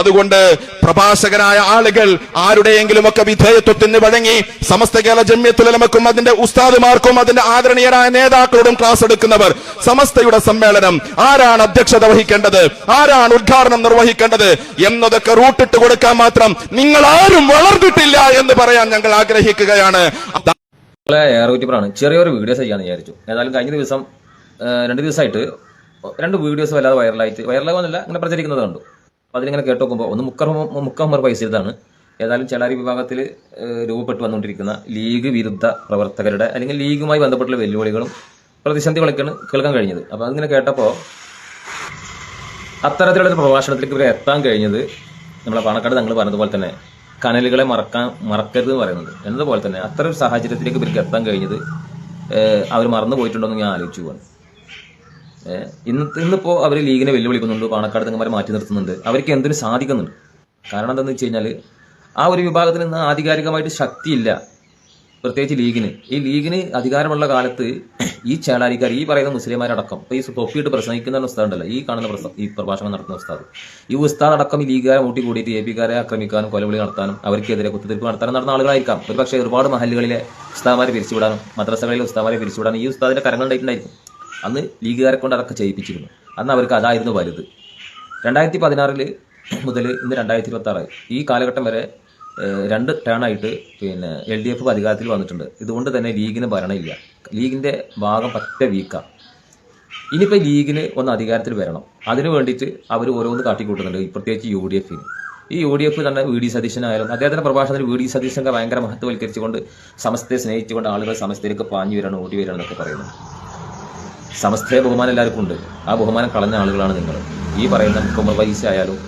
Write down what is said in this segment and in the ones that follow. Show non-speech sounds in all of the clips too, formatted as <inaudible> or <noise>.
അതുകൊണ്ട് പ്രഭാഷകരായ ആളുകൾ ആരുടെയെങ്കിലും ഒക്കെ വിധേയത്വത്തിന് വഴങ്ങി സമസ്ത കേരള ജമ്യത്തുലമക്കും അതിന്റെ ഉസ്താദുമാർക്കും അതിന്റെ ആദരണീയരായ നേതാക്കളോടും ക്ലാസ് എടുക്കുന്നവർ സമസ്തയുടെ സമ്മേളനം ആരാണ് അധ്യക്ഷത വഹിക്കേണ്ടത് ആരാണ് ഉദ്ഘാടനം നിർവഹിക്കേണ്ടത് എന്നതൊക്കെ റൂട്ടിട്ട് കൊടുക്കാൻ മാത്രം നിങ്ങൾ ആരും വളർന്നിട്ടില്ല എന്ന് പറയാൻ ഞങ്ങൾ ആഗ്രഹിക്കുകയാണ്. ചെറിയൊരു വീഡിയോസ് ചെയ്യാന്ന് വിചാരിച്ചു. ഏതായാലും കഴിഞ്ഞ ദിവസം രണ്ട് ദിവസമായിട്ട് രണ്ട് വീഡിയോസ് വല്ലാതെ വൈറലായിട്ട് വൈറലാകുന്നില്ല അങ്ങനെ പ്രചരിക്കുന്നത് കണ്ടു. അപ്പോൾ അതിലിങ്ങനെ കേട്ട് നോക്കുമ്പോൾ ഒന്ന് മുക്കർ മുക്കമ്മർ പൈസ ഇതാണ്. ഏതായാലും ചെളാരി വിഭാഗത്തിൽ രൂപപ്പെട്ടു വന്നുകൊണ്ടിരിക്കുന്ന ലീഗ് വിരുദ്ധ പ്രവർത്തകരുടെ അല്ലെങ്കിൽ ലീഗുമായി ബന്ധപ്പെട്ടുള്ള വെല്ലുവിളികളും പ്രതിസന്ധികളൊക്കെയാണ് കേൾക്കാൻ കഴിഞ്ഞത്. അപ്പോൾ അതിങ്ങനെ കേട്ടപ്പോൾ അത്തരത്തിലുള്ളൊരു പ്രഭാഷണത്തിലേക്ക് ഇവരെ എത്താൻ കഴിഞ്ഞത് നമ്മളെ പാണക്കാട് തങ്ങൾ പറഞ്ഞതുപോലെ തന്നെ കനലുകളെ മറക്കാൻ മറക്കരുത് എന്ന് പറയുന്നത്. എന്നതുപോലെ തന്നെ അത്തരം സാഹചര്യത്തിലേക്ക് ഇവർക്ക് എത്താൻ കഴിഞ്ഞത് അവർ മറന്നു പോയിട്ടുണ്ടോ എന്ന് ഞാൻ ആലോചിച്ചു ഏഹ് ഇന്ന് ഇന്നിപ്പോ അവർ ലീഗിനെ വെല്ലുവിളിക്കുന്നുണ്ട് പാണക്കാട് തങ്ങന്മാരെ മാറ്റി നിർത്തുന്നുണ്ട്. അവർക്ക് എന്തിനു സാധിക്കുന്നുണ്ട്? കാരണം എന്താണെന്ന് വെച്ച് കഴിഞ്ഞാൽ ആ ഒരു വിഭാഗത്തിൽ നിന്ന് ആധികാരികമായിട്ട് ശക്തിയില്ല പ്രത്യേകിച്ച് ലീഗിന്. ഈ ലീഗിന് അധികാരമുള്ള കാലത്ത് ഈ ചേളാരിക്കാർ ഈ പറയുന്ന മുസ്ലിംമാരടക്കം ഇപ്പൊ ഈ തൊപ്പിയിട്ട് പ്രസംഗിക്കുന്ന ഉസ്താദുണ്ടല്ലോ ഈ കാണുന്ന പ്രസ ഈ പ്രഭാഷണം നടത്തുന്ന ഉസ്താദ്. ഈ ഉസ്താദ് അടക്കം ഈ ലീഗുകാരെ മൂട്ടി കൂടിയിട്ട് എ പിക്കാരെ ആക്രമിക്കാനും കൊലവിളി നടത്താനും അവർക്കെതിരെ കുത്തിത്തിരിപ്പ് നടത്താനും നടന്ന ആളുകളായിരിക്കാം. ഒരു പക്ഷേ ഒരുപാട് മഹലുകളിലെ ഉസ്താദമാരെ പിരിച്ചുവിടാനും മദ്രസകളിലെ ഉസ്താദമാരെ പിരിച്ചുവിടാനും ഈ ഉസ്താദിന്റെ കരങ്ങൾ ഉണ്ടായിട്ടുണ്ടായിരിക്കും. അന്ന് ലീഗുകാരെ കൊണ്ട് അതൊക്കെ ചെയ്യിപ്പിച്ചിരുന്നു. അന്ന് അവർക്ക് അതായിരുന്നു വലുത്. രണ്ടായിരത്തി പതിനാറിൽ മുതൽ ഇന്ന് രണ്ടായിരത്തി ഇരുപത്തി ഈ കാലഘട്ടം വരെ രണ്ട് ടേണായിട്ട് പിന്നെ എൽ ഡി എഫ് അധികാരത്തിൽ വന്നിട്ടുണ്ട്. ഇതുകൊണ്ട് തന്നെ ലീഗിന് ഭരണമില്ല. ലീഗിന്റെ ഭാഗം പറ്റ വീക്കാണ് ഇനിയിപ്പോൾ ലീഗിന് ഒന്ന് അധികാരത്തിൽ വരണം. അതിനു വേണ്ടിയിട്ട് അവർ ഓരോന്ന് കാട്ടിക്കൂട്ടുന്നുണ്ട്. പ്രത്യേകിച്ച് യു ഡി എഫിന് ഈ യു ഡി എഫ് തന്നെ വി ഡി സതീശനായാലും അദ്ദേഹത്തിന്റെ പ്രഭാഷണത്തിൽ വി ഡി സതീശന്റെ ഭയങ്കര മഹത്വവൽക്കരിച്ചുകൊണ്ട് സമസ്തയെ സ്നേഹിച്ചുകൊണ്ട് ആളുകൾ സമസ്തയിലേക്ക് പാഞ്ഞു വരണം ഓടി വരണം എന്നൊക്കെ പറയുന്നു. സമസ്തയെ ബഹുമാനം എല്ലാവർക്കും ഉണ്ട്. ആ ബഹുമാനം കളഞ്ഞ ആളുകളാണ് നിങ്ങൾ. ഈ പറയുന്ന മുഖമ്മദ് വൈസ ആയാലും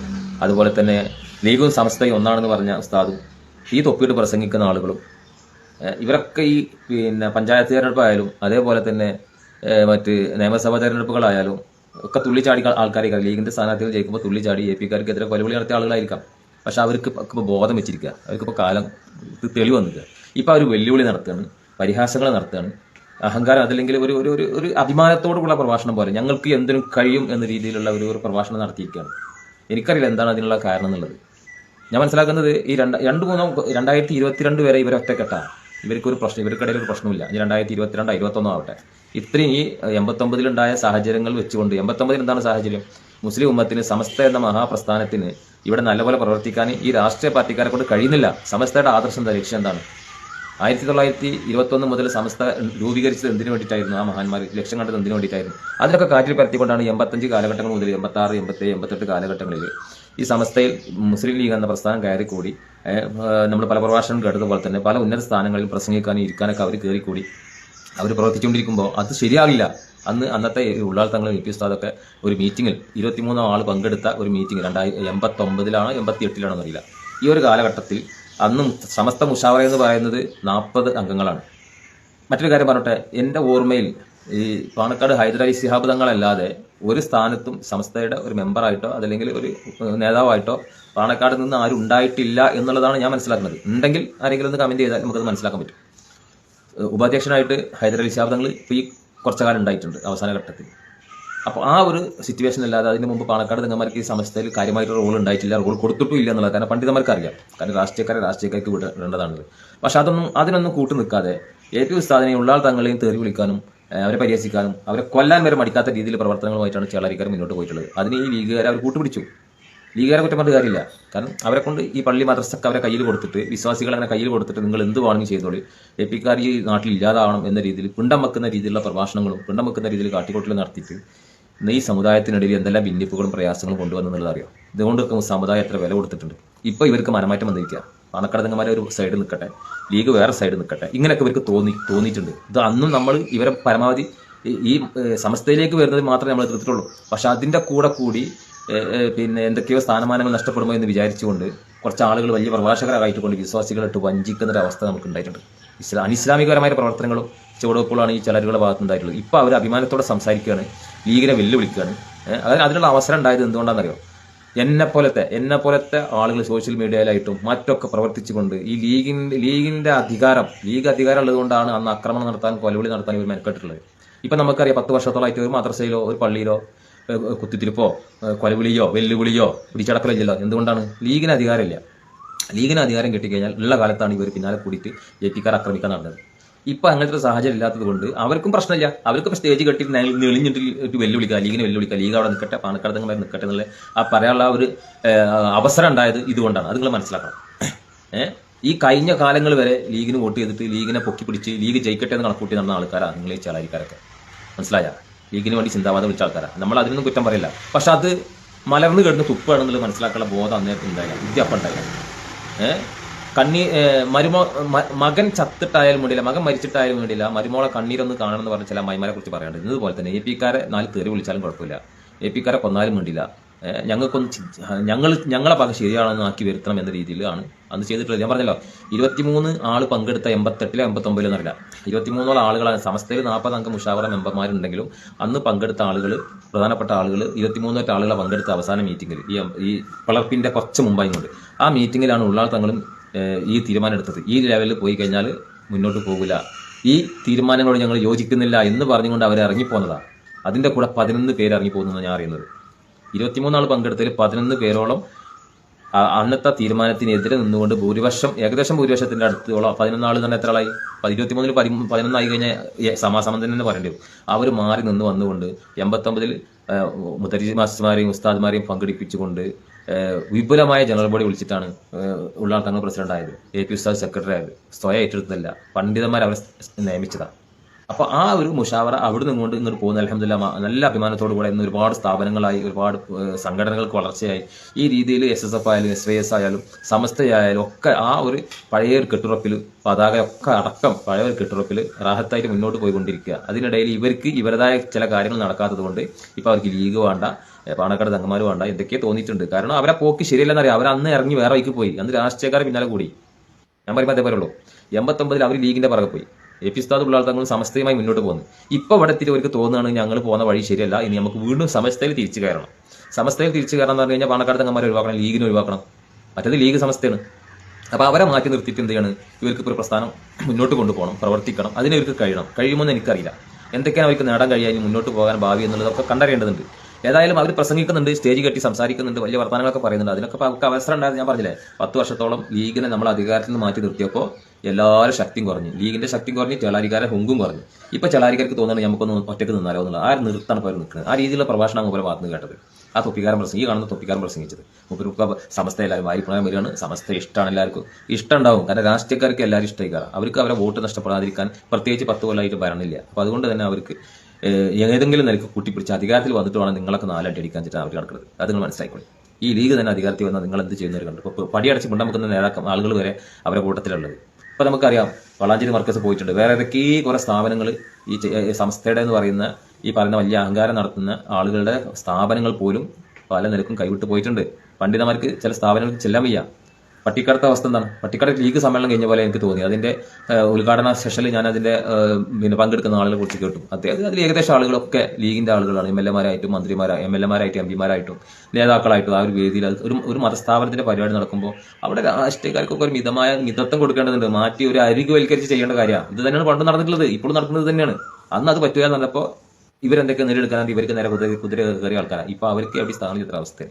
അതുപോലെ തന്നെ ലീഗും സമസ്തയും ഒന്നാണെന്ന് പറഞ്ഞ ഉസ്താദും ഈ തൊപ്പിയിട്ട് പ്രസംഗിക്കുന്ന ആളുകളും ഇവരൊക്കെ ഈ പിന്നെ പഞ്ചായത്ത് തെരഞ്ഞെടുപ്പായാലും അതേപോലെ തന്നെ മറ്റ് നിയമസഭാ തെരഞ്ഞെടുപ്പുകളായാലും ഒക്കെ തുള്ളിച്ചാടി ആൾക്കാരെ ലീഗിന്റെ സ്ഥാനാർത്ഥികൾ ജയിക്കുമ്പോൾ തുള്ളിച്ചാടി എ പിക്കാർക്കെതിരെ കൊലവിളി നടത്തിയ ആളുകളായിരിക്കാം. പക്ഷെ അവർക്ക് ഇപ്പോൾ ബോധം വെച്ചിരിക്കുക. അവർക്കിപ്പോൾ കാലം തെളിവ് വന്നിരിക്കുക. ഇപ്പോൾ അവർ വെല്ലുവിളി നടത്തുകയാണ് പരിഹാസങ്ങൾ നടത്തുകയാണ്. അഹങ്കാരം അതല്ലെങ്കിൽ ഒരു ഒരു ഒരു അഭിമാനത്തോടുള്ള പ്രഭാഷണം പോലെ ഞങ്ങൾക്ക് എന്തിനും കഴിയും എന്ന രീതിയിലുള്ള ഒരു ഒരു പ്രഭാഷണം നടത്തിയിരിക്കുകയാണ്. എനിക്കറിയില്ല എന്താണ് അതിനുള്ള കാരണം എന്നുള്ളത്. ഞാൻ മനസ്സിലാക്കുന്നത് ഈ രണ്ട് രണ്ട് മൂന്നോ രണ്ടായിരത്തി ഇരുപത്തിരണ്ട് വരെ ഇവരെ ഒറ്റക്കെട്ടാണ്. ഇവർക്കൊരു പ്രശ്നം ഇവർക്കിടയിൽ ഒരു പ്രശ്നമില്ല ഇനി രണ്ടായിരത്തി ഇരുപത്തിരണ്ട് ഇരുപത്തൊന്നോ ആവട്ടെ. ഇത്രയും ഈ എൺപത്തൊമ്പതിലുണ്ടായ സാഹചര്യങ്ങൾ വെച്ചുകൊണ്ട് എൺപത്തൊമ്പതിൽ എന്താണ് സാഹചര്യം? മുസ്ലിം ഉമ്മത്തിന് സമസ്ത എന്ന മഹാപ്രസ്ഥാനത്തിന് ഇവിടെ നല്ലപോലെ പ്രവർത്തിക്കാൻ ഈ രാഷ്ട്രീയ പാർട്ടിക്കാരെ കൊണ്ട് കഴിയുന്നില്ല. സമസ്തയുടെ ആദർശം എന്താ? ലക്ഷ്യം എന്താണ്? ആയിരത്തി തൊള്ളായിരത്തി ഇരുപത്തൊന്ന് മുതൽ സംസ്ഥ രൂപീകരിച്ചത് എന്തിനു വേണ്ടിയിട്ടായിരുന്നു? ആ മഹാന്മാർ ലക്ഷ്യം കണ്ടത് എന്തിനു വേണ്ടിയിട്ടായിരുന്നു? അതിനൊക്കെ കാറ്റിൽ പരത്തിക്കൊണ്ടാണ് എൺപത്തഞ്ച് കാലഘട്ടങ്ങൾ മുതൽ എൺപത്തി ആറ് എൺപത്തേഴ് എൺപത്തെട്ട് കാലഘട്ടങ്ങളിൽ ഈ സംസ്ഥയിൽ മുസ്ലിം ലീഗ് എന്ന പ്രസ്ഥാനം കയറിക്കൂടി. നമ്മൾ പല പ്രഭാഷണം കേട്ടതുപോലെ തന്നെ പല ഉന്നത സ്ഥാനങ്ങളിൽ പ്രസംഗിക്കാനും ഇരിക്കാനൊക്കെ അവർ കയറിക്കൂടി. അവർ പ്രവർത്തിച്ചുകൊണ്ടിരിക്കുമ്പോൾ അത് ശരിയാവില്ല. അന്ന് അന്നത്തെ ഈ ഉള്ളാൾ തങ്ങൾ എ പി ഉസ്താദൊക്കെ ഒരു മീറ്റിങ്ങിൽ ഇരുപത്തിമൂന്നോ ആൾ പങ്കെടുത്ത ഒരു മീറ്റിംഗ് രണ്ടായിരത്തി എൺപത്തൊമ്പതിലാണോ എൺപത്തി എട്ടിലാണോ എന്നറിയില്ല. ഈ ഒരു കാലഘട്ടത്തിൽ അന്നും സമസ്ത മുഷാവറ എന്ന് പറയുന്നത് നാൽപ്പത് അംഗങ്ങളാണ്. മറ്റൊരു കാര്യം പറഞ്ഞോട്ടെ എന്റെ ഓർമ്മയിൽ ഈ പാണക്കാട് ഹൈദരാലി ശിഹാബ് തങ്ങളല്ലാതെ ഒരു സ്ഥാനത്തും സംസ്ഥയുടെ ഒരു മെമ്പറായിട്ടോ അതല്ലെങ്കിൽ ഒരു നേതാവായിട്ടോ പാണക്കാട് നിന്ന് ആരും ഉണ്ടായിട്ടില്ല എന്നുള്ളതാണ് ഞാൻ മനസ്സിലാക്കുന്നത്. ഉണ്ടെങ്കിൽ ആരെങ്കിലും ഒന്ന് കമന്റ് ചെയ്താൽ നമുക്കത് മനസ്സിലാക്കാൻ പറ്റും. ഉപാധ്യക്ഷനായിട്ട് ഹൈദരാലി ശിഹാബ് തങ്ങൾ ഇപ്പോൾ ഈ കുറച്ചു കാലം ഉണ്ടായിട്ടുണ്ട് അവസാന ഘട്ടത്തിൽ. അപ്പോൾ ആ ഒരു സിറ്റുവേഷൻ അല്ലാതെ അതിന് മുമ്പ് പാണക്കാട് തെങ്ങന്മാർക്ക് ഈ സമസ്തയിൽ കാര്യമായിട്ട് റോൾ ഉണ്ടായിട്ടില്ല റോൾ കൊടുത്തിട്ടും ഇല്ല എന്നുള്ളത് കാരണം പണ്ഡിതന്മാർക്ക് അറിയാം കാരണം രാഷ്ട്രീയക്കാരെ രാഷ്ട്രീയക്കാർക്ക് വിടേണ്ടതാണത് പക്ഷെ അതൊന്നും അതിനൊന്നും കൂട്ടു നിൽക്കാതെ എ പി ഉസ്താദിനെയും ഉള്ളാൾ തങ്ങളെയും തെറി വിളിക്കാനും അവരെ പരിഹസിക്കാനും അവരെ കൊല്ലാൻ വരെ മടിക്കാത്ത രീതിയിൽ പ്രവർത്തനങ്ങളുമായിട്ടാണ് ചേളാരിക്കാർ മുന്നോട്ട് പോയിട്ടുള്ളത്. അതിന് ഈ ലീഗുകാരെ അവർ കൂട്ടുപിടിച്ചു. ലീഗുകാരെ കുറ്റം പറഞ്ഞ കാര്യമില്ല. കാരണം അവരെ കൊണ്ട് ഈ പള്ളി മദ്രസക്ക് അവരെ കയ്യിൽ കൊടുത്തിട്ട് വിശ്വാസികൾ അങ്ങനെ കയ്യിൽ കൊടുത്തിട്ട് നിങ്ങൾ എന്ത് വേണമെങ്കിൽ ചെയ്തോളി. എ പിക്കാർ ഈ നാട്ടിൽ ഇല്ലാതാവണം എന്ന രീതിയിൽ പിണ്ടം വെക്കുന്ന രീതിയിലുള്ള പ്രഭാഷണങ്ങളും പിണ്ടം വെക്കുന്ന രീതിയിൽ കാട്ടിക്കൂട്ടൽ നടത്തിയിട്ട് ഇന്ന് ഈ സമുദായത്തിനിടയിൽ എന്തെല്ലാം ഭിന്നിപ്പുകളും പ്രയാസങ്ങളും കൊണ്ടുവന്നെന്നുള്ളത് അറിയാം? ഇതുകൊണ്ടൊക്കെ സമുദായം എത്ര വില കൊടുത്തിട്ടുണ്ട്. ഇപ്പൊ ഇവർക്ക് മനമാറ്റം വന്നിരിക്കുക. പണക്കടങ്ങന്മാരെ ഒരു സൈഡ് നിൽക്കട്ടെ ലീഗ് വേറെ സൈഡ് നിൽക്കട്ടെ ഇങ്ങനെയൊക്കെ ഇവർക്ക് തോന്നി തോന്നിയിട്ടുണ്ട്. ഇത് അന്നും നമ്മൾ ഇവരെ പരമാവധി ഈ- സമസ്തയിലേക്ക് വരുന്നത് മാത്രമേ നമ്മൾ എതിർത്തിട്ടുള്ളൂ. പക്ഷെ അതിന്റെ കൂടെ കൂടി പിന്നെ എന്തൊക്കെയോ സ്ഥാനമാനങ്ങൾ നഷ്ടപ്പെടുമോ എന്ന് വിചാരിച്ചുകൊണ്ട് കുറച്ച് ആളുകൾ വലിയ പ്രഭാഷകരായിട്ടുകൊണ്ട് വിശ്വാസികളിട്ട് വഞ്ചിക്കുന്ന ഒരു അവസ്ഥ നമുക്ക് ഉണ്ടായിട്ടുണ്ട് ഇസ്ലാം അനിസ്ലാമികപരമായ പ്രവർത്തനങ്ങളും ചുവടുവെപ്പുകളാണ് ഈ ചിലരുകളുടെ ഉണ്ടായിട്ടുള്ളത് ഇപ്പൊ അവർ അഭിമാനത്തോടെ സംസാരിക്കുകയാണ് ലീഗിനെ വെല്ലുവിളിക്കുകയാണ്. അതായത് അതിന് അതിനുള്ള അവസരം ഉണ്ടായത് എന്തുകൊണ്ടാണെന്നറിയോ? എന്നെ പോലത്തെ എന്നെ പോലത്തെ ആളുകൾ സോഷ്യൽ മീഡിയയിലായിട്ടും മറ്റൊക്കെ പ്രവർത്തിച്ചുകൊണ്ട് ഈ ലീഗിന്റെ ലീഗിന്റെ അധികാരം ലീഗ് അധികാരം ഉള്ളതുകൊണ്ടാണ് അന്ന് ആക്രമണം നടത്താൻ കൊലവിളി നടത്താൻ ഇവർ മെനക്കെട്ടിട്ടുള്ളത്. ഇപ്പൊ നമുക്കറിയാം പത്ത് വർഷത്തോളമായിട്ട് ഒരു മദ്രസയിലോ ഒരു പള്ളിയിലോ കുത്തിത്തിരിപ്പോ കൊലവിളിയോ വെല്ലുവിളിയോ പിടിച്ചടക്കലോ എന്തുകൊണ്ടാണ്? ലീഗിന് അധികാരമില്ല. ലീഗിന് അധികാരം കിട്ടിക്കഴിഞ്ഞാൽ ഉള്ള കാലത്താണ് ഇവർ പിന്നാലെ കൂടിയിട്ട് പിക്കാർ ആക്രമിക്കാൻ നടന്നത്. ഇപ്പൊ അങ്ങനത്തെ ഒരു സാഹചര്യം ഇല്ലാത്തത് കൊണ്ട് അവർക്കും പ്രശ്നമില്ല. അവർക്ക് സ്റ്റേജ് കെട്ടി നെ- നെളിഞ്ഞിട്ട് ഒരു വെല്ലുവിളിക്കുക ലീഗിന് വെല്ലുവിളിക്കുക ലീഗ് അവിടെ നിൽക്കട്ടെ പാണക്കാട് തങ്ങൾ നിൽക്കട്ടെ എന്നുള്ള ആ പറയാനുള്ള ഒരു അവസരം ഉണ്ടായത് ഇതുകൊണ്ടാണ്. അത് നിങ്ങൾ മനസ്സിലാക്കണം. ഈ കഴിഞ്ഞ കാലങ്ങൾ വരെ ലീഗിന് വോട്ട് ചെയ്തിട്ട് ലീഗിനെ പൊക്കി പിടിച്ച് ലീഗ് ജയിക്കട്ടെ എന്ന് കണക്കൂട്ടി നടന്ന ആൾക്കാരാണ് നിങ്ങൾ ഈ മനസ്സിലായ? ലീഗിന് വേണ്ടി ചിന്താവാദം വിളിച്ച ആൾക്കാരാണ് നമ്മൾ അതിനൊന്നും കുറ്റം പറയില്ല. പക്ഷെ അത് മലർന്നു കിടന്ന് തുപ്പാണെന്നുള്ളത് മനസ്സിലാക്കാനുള്ള ബോധം അന്നേരത്തെ ഉണ്ടായില്ല. വിദ്യ അപ്പം ഉണ്ടായില്ല ഏഹ് കണ്ണീ ഏഹ് മരുമോ മകൻ ചത്തിട്ടായാലും വേണ്ടില്ല മകൻ മരിച്ചിട്ടായാലും വേണ്ടില്ല മരുമോളെ കണ്ണീരൊന്ന് കാണണം എന്ന് പറഞ്ഞ ചില അമ്മമാരെ കുറിച്ച് പറയാനുണ്ട്. ഇതുപോലെ തന്നെ എ പിക്കാരെ നാല് തെറി വിളിച്ചാലും കുഴപ്പമില്ല. എ പിക്കാരെ കൊന്നാലും വേണ്ടില്ല ഞങ്ങൾക്കൊന്ന് ഞങ്ങൾ ഞങ്ങളെ ഭാഗം ശരിയാണെന്ന് ആക്കി വരുത്തണം എന്ന രീതിയിലാണ് അന്ന് ചെയ്തിട്ടുള്ളത്. ഞാൻ പറഞ്ഞല്ലോ ഇരുപത്തിമൂന്ന് ആൾ പങ്കെടുത്ത എൺപത്തെട്ടിലോ എൺപത്തൊമ്പതിലോ എന്നറിയില്ല. ഇരുപത്തിമൂന്നോളം ആളുകളാണ്. സമസ്തയിൽ നാൽപ്പത് അംഗ മുഷാവറ മെമ്പർമാരുണ്ടെങ്കിലും അന്ന് പങ്കെടുത്ത ആളുകൾ പ്രധാനപ്പെട്ട ആളുകൾ ഇരുപത്തിമൂന്നോട്ട് ആളുകളെ പങ്കെടുത്ത അവസാന മീറ്റിംഗിൽ ഈ ഈ പിളർപ്പിന്റെ കുറച്ച് മുമ്പായി കൊണ്ട്. ആ മീറ്റിംഗിലാണ് ഉള്ളാൾ തങ്ങളും ഈ തീരുമാനം എടുത്തത് ഈ ലെവലിൽ പോയി കഴിഞ്ഞാൽ മുന്നോട്ട് പോകില്ല. ഈ തീരുമാനങ്ങളോട് ഞങ്ങൾ യോജിക്കുന്നില്ല എന്ന് പറഞ്ഞുകൊണ്ട് അവർ ഇറങ്ങിപ്പോന്നതാണ് അതിന്റെ കൂടെ പതിനൊന്ന് പേര് ഇറങ്ങിപ്പോകുന്നതാണ് ഞാൻ അറിയുന്നത്. ഇരുപത്തിമൂന്നാൾ പങ്കെടുത്തതിൽ പതിനൊന്ന് പേരോളം അന്നത്തെ തീരുമാനത്തിനെതിരെ നിന്നുകൊണ്ട് ഭൂരിപക്ഷം ഏകദേശം ഭൂരിപക്ഷത്തിന്റെ അടുത്തോളം പതിനൊന്നാൾ തന്നെ എത്ര ആളായി പതിരുപത്തിമൂന്നിൽ പതിനൊന്നായി കഴിഞ്ഞാൽ സമാസമം തന്നെ പറയേണ്ടി വരും. അവർ മാറി നിന്ന് വന്നുകൊണ്ട് എൺപത്തൊമ്പതിൽ മുത്തരി മാസ്റ്റർമാരെയും ഉസ്താദ്മാരെയും പങ്കെടുപ്പിച്ചുകൊണ്ട് വിപുലമായ ജനറൽ ബോഡി വിളിച്ചിട്ടാണ് ഉള്ളാൾ തങ്ങൾ പ്രസിഡന്റ് ആയത് എ പി ഉസ്താദ് സെക്രട്ടറി ആയത്. സ്വയം ഏറ്റെടുത്തതല്ല. പണ്ഡിതന്മാർ അവരെ നിയമിച്ചതാണ് അപ്പൊ ആ ഒരു മുഷാവറ അവിടെ നിന്നുകൊണ്ട് ഇങ്ങോട്ട് പോകുന്ന അലഹമില്ല നല്ല അഭിമാനത്തോടു കൂടെ ഇന്ന് ഒരുപാട് സ്ഥാപനങ്ങളായി ഒരുപാട് സംഘടനകൾക്ക് വളർച്ചയായി. ഈ രീതിയിൽ എസ് എസ് എഫ് ആയാലും എസ് വൈ എസ് ആയാലും സമസ്തയായാലും ഒക്കെ ആ ഒരു പഴയ ഒരു കെട്ടുറപ്പിൽ പതാകയൊക്കെ അടക്കം പഴയ ഒരു കെട്ടുറപ്പിൽ റാഹത്തായിട്ട് മുന്നോട്ട് പോയിക്കൊണ്ടിരിക്കുക. അതിനിടയിൽ ഇവർക്ക് ഇവരുടേതായ ചില കാര്യങ്ങൾ നടക്കാത്തത് കൊണ്ട് ഇപ്പൊ അവർക്ക് ലീഗ് വേണ്ട പാണക്കാട് തങ്ങന്മാർ വേണ്ട എന്തൊക്കെയോ തോന്നിയിട്ടുണ്ട്. കാരണം അവരെ പോക്ക് ശരിയല്ലെന്നറിയാം. അവർ അന്ന് ഇറങ്ങി വേറെ വഴിക്ക് പോയി. അന്ന് രാഷ്ട്രീയക്കാർ പിന്നാലെ കൂടി. ഞാൻ പറയുമ്പോൾ അതേപോലെ ഉള്ളൂ എൺപത്തൊമ്പതിൽ അവർ ലീഗിന്റെ പുറകെ പോയി. എ പി ഉസ്താദ് തങ്ങൾ സമസ്തയുമായി മുന്നോട്ട് പോകുന്നു. ഇപ്പൊ ഇവിടെ എത്തിയിട്ട് അവർക്ക് തോന്നുകയാണ് ഞങ്ങൾ പോകുന്ന വഴി ശരിയല്ല. ഇനി നമുക്ക് വീണ്ടും സമസ്തയിൽ തിരിച്ചു കയറണം. സമസ്തയിൽ തിരിച്ചു കയറണം എന്ന് പറഞ്ഞു കഴിഞ്ഞാൽ പാണക്കാട് തങ്ങന്മാരെ ഒഴിവാക്കണം ലീഗിനെ ഒഴിവാക്കണം. മറ്റേത് ലീഗ് സമസ്തയാണ്. അപ്പൊ അവരെ മാറ്റി നിർത്തിയിട്ട് എന്ത് ഇവർക്ക് ഒരു പ്രസ്ഥാനം മുന്നോട്ട് കൊണ്ടുപോകണം പ്രവർത്തിക്കണം. അതിന് ഇവർക്ക് കഴിയണം. കഴിയുമെന്ന് എനിക്കറിയില്ല. എന്തൊക്കെയാണ് അവർക്ക് നേടാൻ കഴിയാൻ മുന്നോട്ട് പോകാൻ ഭാവി എന്നുള്ളതൊക്കെ കണ്ടറിയേണ്ടതുണ്ട്. ഏതായാലും അവർ പ്രസംഗിക്കുന്നുണ്ട് സ്റ്റേജ് കെട്ടി സംസാരിക്കുന്നുണ്ട് വലിയ വർത്തമാനങ്ങളൊക്കെ പറയുന്നുണ്ട്. അതിനൊക്കെ അവർക്ക് അവസരം ഉണ്ടായത് ഞാൻ പറഞ്ഞില്ലേ പത്ത് വർഷത്തോളം ലീഗിനെ നമ്മൾ അധികാരത്തിൽ നിന്ന് മാറ്റി നിർത്തിയപ്പോൾ എല്ലാവരും ശക്തിയും കുറഞ്ഞു. ലീഗിന്റെ ശക്തി കുറഞ്ഞു ചെളാരിക്കാരെ ഹുങ്കും കുറഞ്ഞു. ഇപ്പൊ ചെളാരിക്കാർക്ക് തോന്നുന്നത് നമുക്കൊന്ന് ഒറ്റയ്ക്ക് നിന്നാലോ എന്നുള്ള ആ നിർത്താണ് പോലെ നിൽക്കുന്നത് ആ രീതിയിലുള്ള പ്രഭാഷണം മൂപ്പരെ ഭാഗത്ത് കേട്ടത്. ആ തൊപ്പിക്കാരൻ പ്രസംഗം ഈ കാണുന്ന തൊപ്പിക്കാരൻ പ്രസംഗിച്ചത്. മൂപ്പര് ഇപ്പൊ സമസ്ത എല്ലാവരും വാരിപ്പണാൻ വരികയാണ്. സമസ്ത ഇഷ്ടമാണ് എല്ലാവർക്കും. ഇഷ്ടം ഉണ്ടാവും. കാരണം രാഷ്ട്രീയക്കാർക്ക് എല്ലാവരും ഇഷ്ടമായിക്കാറ് അവർക്ക് അവരെ വോട്ട് നഷ്ടപ്പെടാതിരിക്കാൻ പ്രത്യേകിച്ച് പത്ത് കൊല്ലമായിട്ട് ഭരണമില്ല അപ്പൊ അതുകൊണ്ട് തന്നെ അവർക്ക് ഏതെങ്കിലും നിലയ്ക്ക് കൂട്ടിപ്പിടിച്ച് അധികാരത്തിൽ വന്നിട്ട് വേണം നിങ്ങളൊക്കെ നാലടി അടിക്കാൻ വെച്ചിട്ടാണ് അവർ കിടക്കുന്നത് അത് നിങ്ങൾ മനസ്സിലായിക്കോളി. ഈ ലീഗ് തന്നെ അധികാരത്തിൽ വന്നാൽ നിങ്ങൾ എന്ത് ചെയ്യുന്നവർ കണ്ടു? ഇപ്പോൾ പടിയടച്ച് മുണ്ടമുക്കുന്ന നേതാക്കൾ ആളുകൾ വരെ അവരെ കൂട്ടത്തിലുള്ളത്. ഇപ്പോൾ നമുക്കറിയാം വളാഞ്ചേരി മർക്കസ് പോയിട്ടുണ്ട്. വേറെ ഏതൊക്കെ കുറേ സ്ഥാപനങ്ങൾ ഈ സംസ്ഥയുടെ എന്ന് പറയുന്ന ഈ പറയുന്ന വലിയ അഹങ്കാരം നടത്തുന്ന ആളുകളുടെ സ്ഥാപനങ്ങൾ പോലും പല നിലക്കും കൈവിട്ട് പോയിട്ടുണ്ട്. പണ്ഡിതന്മാർക്ക് ചില സ്ഥാപനങ്ങൾക്ക് ചെല്ലാൻ വയ്യ. പട്ടിക്കാടത്തെ അവസ്ഥ എന്താണ്? പട്ടിക്കാട് ലീഗ് സമ്മേളനം കഴിഞ്ഞ പോലെ എനിക്ക് തോന്നി. അതിന്റെ ഉദ്ഘാടന സെഷനിൽ ഞാൻ അതിന്റെ പിന്നെ പങ്കെടുക്കുന്ന ആളുകളെ കുറിച്ച് കേട്ടു. അദ്ദേഹം അതിൽ ഏകദേശം ആളുകളൊക്കെ ലീഗിന്റെ ആളുകളാണ്. എം എൽ എമാരായിട്ടും മന്ത്രിമാരായി എം എൽ എമാരായിട്ടും എം പിമാരായിട്ടും നേതാക്കളായിട്ടും ആ ഒരു വേദിയിൽ ഒരു ഒരു മതസ്ഥാപനത്തിന്റെ പരിപാടി നടക്കുമ്പോൾ അവിടെ രാഷ്ട്രീയക്കാർക്കൊക്കെ ഒരു മിതമായ മിതത്വം കൊടുക്കേണ്ടതുണ്ട്. മാറ്റി ഒരു അരികുവൽക്കരിച്ച് ചെയ്യേണ്ട കാര്യമാണ് ഇത് തന്നെയാണ് പണ്ട് നടന്നിട്ടുള്ളത്. ഇപ്പോഴും നടക്കുന്നത് തന്നെയാണ്. അന്ന് അത് പറ്റുക എന്ന് പറഞ്ഞപ്പോൾ ഇവരെന്തൊക്കെ നേടിയെടുക്കാനാണ് ഇവർക്ക് നേരെ കുതിര കുതിര കയറിയ ആൾക്കാരാണ് ഇപ്പൊ അവർക്ക് എവിടെ സ്ഥാനം ചെയ്ത അവസ്ഥ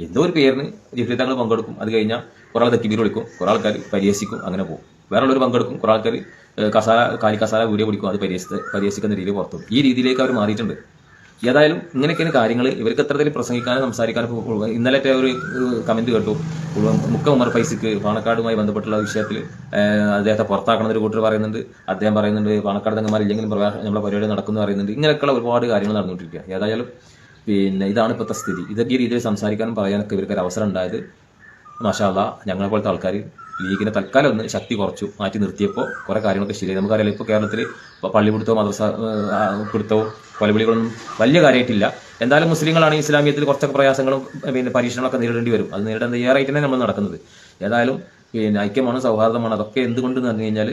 എന്തോ ഒരു പേരിന് ജിഫ്രിത്തങ്ങൾ പങ്കെടുക്കും. അത് കഴിഞ്ഞാൽ കുറെ ആൾ തെക്കിബീർ വിളിക്കും കുറെ ആൾക്കാർ പരിഹസിക്കും. അങ്ങനെ പോകും. വേറെ ഉള്ളവർ പങ്കെടുക്കും. കുറെ ആൾക്കാർ കസാല കാലി കസാല വീഡിയോ പിടിക്കും. അത് പരിഹസിച്ച് പരിഹസിക്കുന്ന രീതിയിൽ പുറത്തും ഈ രീതിയിലേക്ക് അവർ മാറിയിട്ടുണ്ട്. ഏതായാലും ഇങ്ങനെയൊക്കെയാണ് കാര്യങ്ങൾ ഇവർക്ക് എത്രത്തിൽ പ്രസംഗിക്കാനും സംസാരിക്കാനും ഇന്നലത്തെ ഒരു കമന്റ് കേട്ടു. മുക്ക ഉമർ പൈസക്ക് പാണക്കാടുമായി ബന്ധപ്പെട്ടുള്ള വിഷയത്തിൽ അദ്ദേഹത്തെ പുറത്താക്കണം ഒരു കൂട്ടർ പറയുന്നുണ്ട്. അദ്ദേഹം പറയുന്നുണ്ട് പാണക്കാട് തങ്ങന്മാർ ഇല്ലെങ്കിലും പ്രകാശ നമ്മളെ പരിപാടി നടക്കുന്നു പറയുന്നുണ്ട്. ഇങ്ങനെയൊക്കെയുള്ള ഒരുപാട് കാര്യങ്ങൾ നടന്നുകൊണ്ടിരിക്കുക ഏതായാലും പിന്നെ ഇതാണ് ഇപ്പോഴത്തെ സ്ഥിതി. ഇതൊക്കെ ഈ രീതിയിൽ സംസാരിക്കാനും പറയാനൊക്കെ ഇവർക്കൊരു അവസരം ഉണ്ടായത് മാഷാല്ല ഞങ്ങളെ പോലത്തെ ആൾക്കാർ ലീഗിനെ തൽക്കാലം ഒന്ന് ശക്തി കുറച്ചു മാറ്റി നിർത്തിയപ്പോൾ കുറെ കാര്യങ്ങളൊക്കെ ശരിയായി. നമുക്കറിയാലോ ഇപ്പോൾ കേരളത്തിൽ പള്ളി പിടുത്തവും മദ്രസ ആ, പിടുത്തവും കൊലവിളികളൊന്നും വലിയ കാര്യമായിട്ടില്ല. എന്തായാലും മുസ്ലിങ്ങളാണ് ഇസ്ലാമിയത്തിൽ കുറച്ചൊക്കെ പ്രയാസങ്ങളും പിന്നെ പരീക്ഷണങ്ങളൊക്കെ നേരിടേണ്ടി വരും. അത് നേരിടാൻ തയ്യാറായിട്ട് തന്നെ നമ്മൾ നടക്കുന്നത്. ഏതായാലും പിന്നെ ഐക്യമാണ് സൗഹാർദ്ദമാണ് അതൊക്കെ എന്തുകൊണ്ടെന്ന് പറഞ്ഞു കഴിഞ്ഞാൽ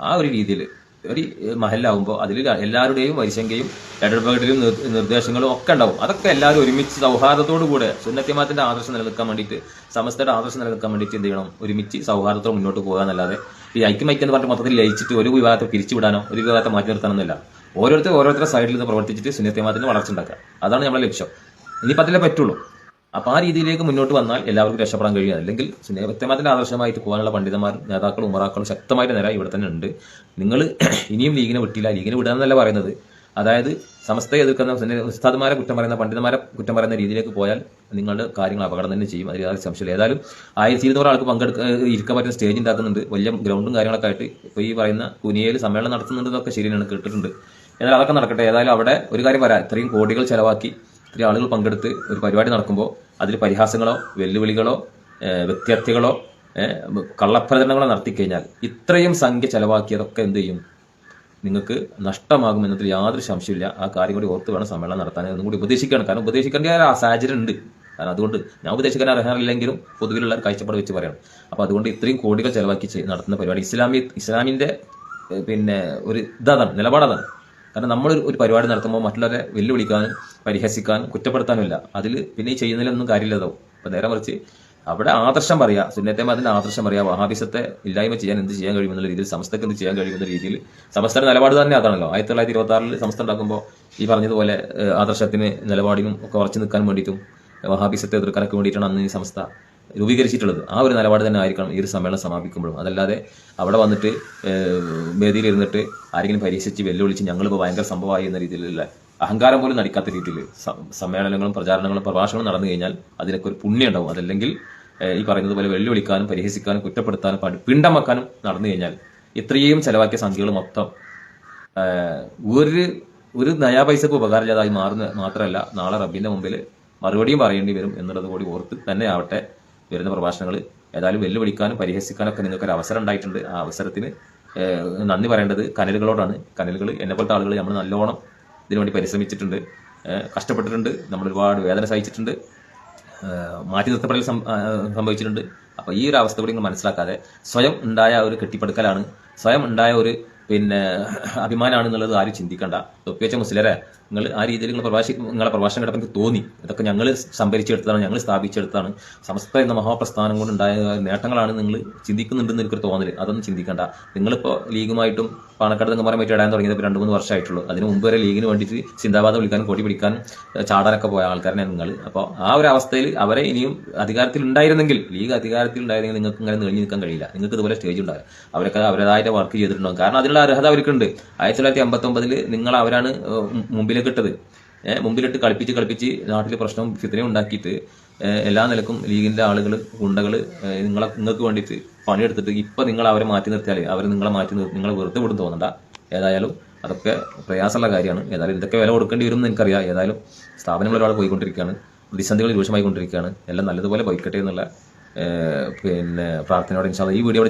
ആ ഒരു രീതിയിൽ ഒരു മഹലാവുമ്പോൾ അതിൽ എല്ലാവരുടെയും വരിശങ്കയും ഇടപെടലും നിർദ്ദേശങ്ങളും ഒക്കെ ഉണ്ടാവും. അതൊക്കെ എല്ലാവരും ഒരുമിച്ച് സൗഹാർദ്ദത്തോടു കൂടെ സുന്നത്യമാത്തിന്റെ ആദർശം നിലനിൽക്കാൻ വേണ്ടിയിട്ട് സമസ്തയുടെ ആദർശം നിലനിൽക്കാൻ വേണ്ടിയിട്ട് എന്ത് ചെയ്യണം? ഒരുമിച്ച് സൗഹാർദ്ദത്തോടെ മുന്നോട്ട് പോകാന്നല്ലാതെ ഈ ഐക്യമൈക്യം എന്ന് പറഞ്ഞിട്ട് മൊത്തത്തിൽ ലയിച്ചിട്ട് ഒരു വിവാഹത്തെ പിരിച്ചുവിടാനോ ഒരു വിവാഹത്തെ മാറ്റി നിർത്താനൊന്നുമില്ല ഓരോരുത്തർ ഓരോരുത്തരുടെ സൈഡിൽ നിന്ന് പ്രവർത്തിച്ചിട്ട് സുന്നത്യമാത്തിന്റെ വളർച്ച ഉണ്ടാക്കുക. അതാണ് നമ്മുടെ ലക്ഷ്യം. ഇനിയിപ്പോൾ അതിലേ പറ്റുള്ളൂ. അപ്പൊ ആ രീതിയിലേക്ക് മുന്നോട്ട് വന്നാൽ എല്ലാവർക്കും രക്ഷപ്പെടാൻ കഴിയും. അല്ലെങ്കിൽ സുന്നത്യമാത്തിന്റെ ആദർശമായിട്ട് പോകാനുള്ള പണ്ഡിതമാർ നേതാക്കളും ഉമറാക്കളും ശക്തമായിട്ട് നില ഇവിടെ തന്നെ ഉണ്ട്. നിങ്ങൾ <clears throat> ഇനിയും ലീഗിനെ വിട്ടില്ല ലീഗിനെ വിടുക എന്നല്ല പറയുന്നത്. അതായത് സമസ്തയെ എതിർക്കുന്ന ഉസ്താദുമാരെ കുറ്റം പറയുന്ന പണ്ഡിതന്മാരെ കുറ്റം പറയുന്ന രീതിയിലേക്ക് പോയാൽ നിങ്ങളുടെ കാര്യങ്ങൾ അപകടം തന്നെ ചെയ്യും. അതിൽ യാതൊരു സംശയമില്ല ഏതായാലും ആയിരത്തി ഇരുന്നൂറ് ആൾക്ക് പങ്കെടുക്ക ഇരിക്കാൻ പറ്റുന്ന സ്റ്റേജ് ഉണ്ടാക്കുന്നുണ്ട്. വലിയ ഗ്രൗണ്ടും കാര്യങ്ങളൊക്കെ ആയിട്ട് ഇപ്പോൾ ഈ പറയുന്ന കുനിയയിൽ സമ്മേളനം നടത്തുന്നുണ്ടെന്നൊക്കെ ശരിയാണ് കേട്ടിട്ടുണ്ട്. എന്നാൽ അതൊക്കെ നടക്കട്ടെ. ഏതായാലും അവിടെ ഒരു കാര്യം പറയാം ഇത്രയും കോടികൾ ചെലവാക്കി ഇത്രയും ആളുകൾ പങ്കെടുത്ത് ഒരു പരിപാടി നടക്കുമ്പോൾ അതിൽ പരിഹാസങ്ങളോ വെല്ലുവിളികളോ വ്യക്തിഹത്യകളോ കള്ളപ്രചരണങ്ങളോ നടത്തിക്കഴിഞ്ഞാൽ ഇത്രയും സംഖ്യ ചെലവാക്കിയതൊക്കെ എന്ത് ചെയ്യും? നിങ്ങൾക്ക് നഷ്ടമാകും എന്നതിൽ യാതൊരു സംശയമില്ല ആ കാര്യം കൂടി ഓർത്ത് വേണം സമ്മേളനം നടത്താൻ. എന്നും കൂടി ഉപദേശിക്കുകയാണ് കാരണം ഉപദേശിക്കേണ്ട ആ സാഹചര്യം ഉണ്ട്. കാരണം അതുകൊണ്ട് ഞാൻ ഉപദേശിക്കാൻ അർഹരില്ലെങ്കിലും പൊതുവിലുള്ള കാഴ്ചപ്പാട് വെച്ച് പറയണം. അപ്പോൾ അതുകൊണ്ട് ഇത്രയും കോടികൾ ചെലവാക്കി നടത്തുന്ന പരിപാടി ഇസ്ലാമി ഇസ്ലാമിന്റെ പിന്നെ ഒരു ഇതാണ് നിലപാടതാണ് കാരണം നമ്മൾ ഒരു- പരിപാടി നടത്തുമ്പോൾ മറ്റുള്ളവരെ വെല്ലുവിളിക്കാനും പരിഹസിക്കാനും കുറ്റപ്പെടുത്താനുമില്ല. അതിൽ പിന്നെ ഈ ചെയ്യുന്നതിലൊന്നും കാര്യമില്ലതാവും അപ്പൊ നേരെ മറിച്ച് അവിടെ ആദർശം പറയാ സുന്നത്തെ മതിന്റെ ആദർശം പറയാ വഹാബിസത്തെ ഇല്ലായ്മ ചെയ്യാൻ എന്ത് ചെയ്യാൻ കഴിയുമെന്നുള്ള രീതിയിൽ സംസ്ഥക്ക് എന്ത് ചെയ്യാൻ കഴിയുമെന്ന രീതിയിൽ സംസ്ഥയുടെ നിലപാട് തന്നെ അതാണല്ലോ. ആയിരത്തി തൊള്ളായിരത്തി ഇരുപത്തി ആറിൽ സംസ്ഥ ഉണ്ടാക്കുമ്പോൾ ഈ പറഞ്ഞതുപോലെ ആദർശത്തിന് നിലപാടിനും ഒക്കെ ഉറച്ചു നിൽക്കാൻ വേണ്ടിയിട്ടും വഹാബിസത്തെ എതിർക്കാനൊക്കെ വേണ്ടിയിട്ടാണ് അന്ന് ഈ സംസ്ഥ രൂപീകരിച്ചിട്ടുള്ളത്. ആ ഒരു നിലപാട് തന്നെ ആയിരിക്കണം ഈ ഒരു സമ്മേളനം സമാപിക്കുമ്പോഴും. അതല്ലാതെ അവിടെ വന്നിട്ട് വേദിയിൽ ഇരുന്നിട്ട് ആരെങ്കിലും പരീക്ഷിച്ച് വെല്ലുവിളിച്ച് ഞങ്ങളിപ്പോൾ ഭയങ്കര സംഭവമായി എന്ന രീതിയിലുള്ള അഹങ്കാരം പോലും നടിക്കാത്ത രീതിയിൽ സമ്മേളനങ്ങളും പ്രചാരണങ്ങളും പ്രഭാഷണങ്ങളും നടന്നു കഴിഞ്ഞാൽ അതിനൊക്കെ ഒരു പുണ്യം ഉണ്ടാവും. അതല്ലെങ്കിൽ ഈ പറയുന്നത് പോലെ വെല്ലുവിളിക്കാനും പരിഹസിക്കാനും കുറ്റപ്പെടുത്താനും പിണ്ടമാക്കാനും നടന്നു കഴിഞ്ഞാൽ ഇത്രയും ചെലവാക്കിയ സംഖ്യകൾ മൊത്തം ഒരു ഒരു നയാ പൈസക്ക് ഉപകാരമില്ലാതായി മാറുന്ന മാത്രമല്ല നാളെ റബ്ബിന്റെ മുമ്പിൽ മറുപടിയും പറയേണ്ടി വരും എന്നുള്ളത് കൂടി ഓർത്ത് തന്നെ ആവട്ടെ. വരുന്ന പ്രഭാഷണങ്ങൾ ഏതായാലും വെല്ലുവിളിക്കാനും പരിഹസിക്കാനൊക്കെ നിങ്ങൾക്ക് ഒരു അവസരം ഉണ്ടായിട്ടുണ്ട്. ആ അവസരത്തിന് നന്ദി പറയേണ്ടത് കനലുകളോടാണ്. കനലുകൾ എന്നെ പോലത്തെ ആളുകൾ നമ്മൾ നല്ലോണം ഇതിനുവേണ്ടി പരിശ്രമിച്ചിട്ടുണ്ട്. കഷ്ടപ്പെട്ടിട്ടുണ്ട്. നമ്മൾ ഒരുപാട് വേദന സഹിച്ചിട്ടുണ്ട്. മാറ്റി നിർത്തപ്പെടൽ സംഭവിച്ചിട്ടുണ്ട്. അപ്പോൾ ഈ ഒരു അവസ്ഥ കൂടി നിങ്ങൾ മനസ്സിലാക്കാതെ സ്വയം ഉണ്ടായ ഒരു കെട്ടിപ്പടുക്കലാണ്. സ്വയം ഉണ്ടായ ഒരു പിന്നെ അഭിമാനമാണ് എന്നുള്ളത് ആരും ചിന്തിക്കണ്ട. തൊപ്പിവെച്ച മുസ്ലിരെ നിങ്ങൾ ആ രീതിയിൽ നിങ്ങൾ പ്രഭാഷി നിങ്ങളെ പ്രഭാഷണം കേട്ടപ്പോൾ എനിക്ക് തോന്നി. ഇതൊക്കെ ഞങ്ങൾ സംഭരിച്ചെടുത്തതാണ് ഞങ്ങൾ സ്ഥാപിച്ചെടുത്താണ് സമസ്ത എന്ന മഹാപ്രസ്ഥാനം കൊണ്ടുണ്ടായ നേട്ടങ്ങളാണ് നിങ്ങൾ ചിന്തിക്കുന്നുണ്ടെന്ന് എനിക്കൊരു തോന്നൽ. അതൊന്നും ചിന്തിക്കണ്ട. നിങ്ങളിപ്പോൾ ലീഗുമായിട്ടും പാണക്കാട് തെങ്ങന്മാരുമായിട്ട് ഇടാൻ തുടങ്ങിയത് രണ്ട് മൂന്ന് വർഷമായിട്ടുള്ളൂ. അതിന് മുമ്പ് വരെ ലീഗിന് വേണ്ടിയിട്ട് സിന്ദാബാദ് വിളിക്കാനും കൊടി പിടിക്കാനും ചാടാനൊക്കെ പോയ ആൾക്കാരാണ് നിങ്ങൾ അപ്പോൾ ആ ഒരു അവസ്ഥയിൽ അവരെ ഇനിയും അധികാരത്തിൽ ഉണ്ടായിരുന്നെങ്കിൽ ലീഗ് അധികാരത്തിൽ ഉണ്ടായിരുന്നെങ്കിൽ നിങ്ങൾക്ക് ഇങ്ങനെ നീങ്ങി നിൽക്കാൻ കഴിയില്ല. നിങ്ങൾക്ക് ഇതുപോലെ സ്റ്റേജ് ഉണ്ടാകും അവരൊക്കെ അവരുടേതായിട്ട് വർക്ക് ചെയ്തിട്ടുണ്ടാകും കാരണം അതിനുള്ള അർഹത അവർക്കുണ്ട്. ആയിരത്തി തൊള്ളായിരത്തി അമ്പത്തി ഒമ്പതിൽ നിങ്ങൾ അവരാണ് മുമ്പിലേക്ക് ഇട്ടത്. മുമ്പിലിട്ട് കളിപ്പിച്ച് കളിപ്പിച്ച് നാട്ടിലെ പ്രശ്നവും ഫിത്തനയും ഉണ്ടാക്കിയിട്ട് എല്ലാ നിലക്കും ലീഗിന്റെ ആളുകൾ ഗുണ്ടകൾ നിങ്ങളെ നിങ്ങൾക്ക് വേണ്ടിയിട്ട് പണിയെടുത്തിട്ട് ഇപ്പൊ നിങ്ങൾ അവരെ മാറ്റി നിർത്തിയാൽ അവർ നിങ്ങളെ മാറ്റി നിർത്തി നിങ്ങളെ വെറുതെ വിടും തോന്നണ്ട. ഏതായാലും അതൊക്കെ പ്രയാസമുള്ള കാര്യമാണ്. ഏതായാലും ഇതൊക്കെ വില കൊടുക്കേണ്ടി വരും എന്ന് എനിക്കറിയാം. ഏതായാലും സ്ഥാപനങ്ങൾ ഒരുപാട് പോയിക്കൊണ്ടിരിക്കുകയാണ്. പ്രതിസന്ധികൾ രൂക്ഷമായിക്കൊണ്ടിരിക്കുകയാണ് എല്ലാം നല്ലതുപോലെ പോയിക്കട്ടെ എന്നുള്ള പിന്നെ പ്രാർത്ഥനയോടെ ഇൻഷാല്ല ഈ വീഡിയോ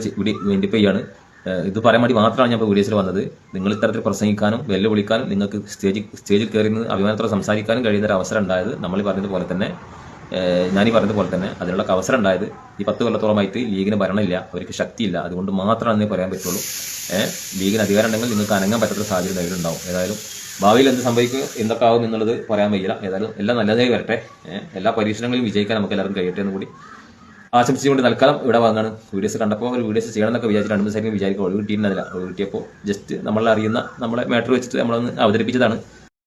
വേണ്ടിപ്പ് ചെയ്യാണ് ഏഹ് ഇത് പറയാൻ വേണ്ടി മാത്രമാണ് ഞാൻ ഇപ്പോൾ വീഡിയോസിൽ വന്നത്. നിങ്ങൾ ഇത്തരത്തിൽ പ്രസംഗിക്കാനും വെല്ലുവിളിക്കാനും നിങ്ങൾക്ക് സ്റ്റേജിൽ സ്റ്റേജിൽ കയറി നിന്ന് അഭിമാനത്തോടെ സംസാരിക്കാനും കഴിയുന്ന ഒരു അവസരം ഉണ്ടായത് നമ്മൾ പറഞ്ഞതുപോലെ തന്നെ ഞാൻ ഈ പറഞ്ഞതുപോലെ തന്നെ അതിനുള്ള അവസരം ഉണ്ടായത് ഈ പത്ത് കൊല്ലത്തോളമായിട്ട് ലീഗിന് ഭരണമില്ല അവർക്ക് ശക്തിയില്ല. അതുകൊണ്ട് മാത്രമാണ് പറയാൻ പറ്റുള്ളൂ. ലീഗിന് അധികാരം ഉണ്ടെങ്കിൽ നിങ്ങൾക്ക് അനങ്ങാൻ പറ്റാത്ത സാഹചര്യം നിലവിലുണ്ടാവും ഏതായാലും ഭാവിയിൽ എന്ത് സംഭവിക്കും എന്തൊക്കെ ആവും എന്നുള്ളത് പറയാൻ വയ്യ. ഏതായാലും എല്ലാം നല്ലതായി വരട്ടെ. എല്ലാ പരീക്ഷണങ്ങളിലും വിജയിക്കാൻ നമുക്ക് എല്ലാവർക്കും കഴിയട്ടെ എന്ന് കൂടി ആശംസിച്ചുകൊണ്ട് തൽക്കാലം ഇവിടെ വന്നാണ് വീഡിയോസ് കണ്ടപ്പോൾ ഒരു വീഡിയോസ് ചെയ്യണം എന്നൊക്കെ വിചാരിച്ചിട്ട് രണ്ട് സൈഡിൽ വിചാരിക്കും. ഒഴിവ് കിട്ടിയിരുന്നില്ല ഒഴിവ് കിട്ടിയപ്പോൾ ജസ്റ്റ് നമ്മളെ അറിയുന്ന നമ്മളെ മാറ്റർ വെച്ചിട്ട് നമ്മളൊന്ന് അവതരിപ്പിച്ചതാണ്.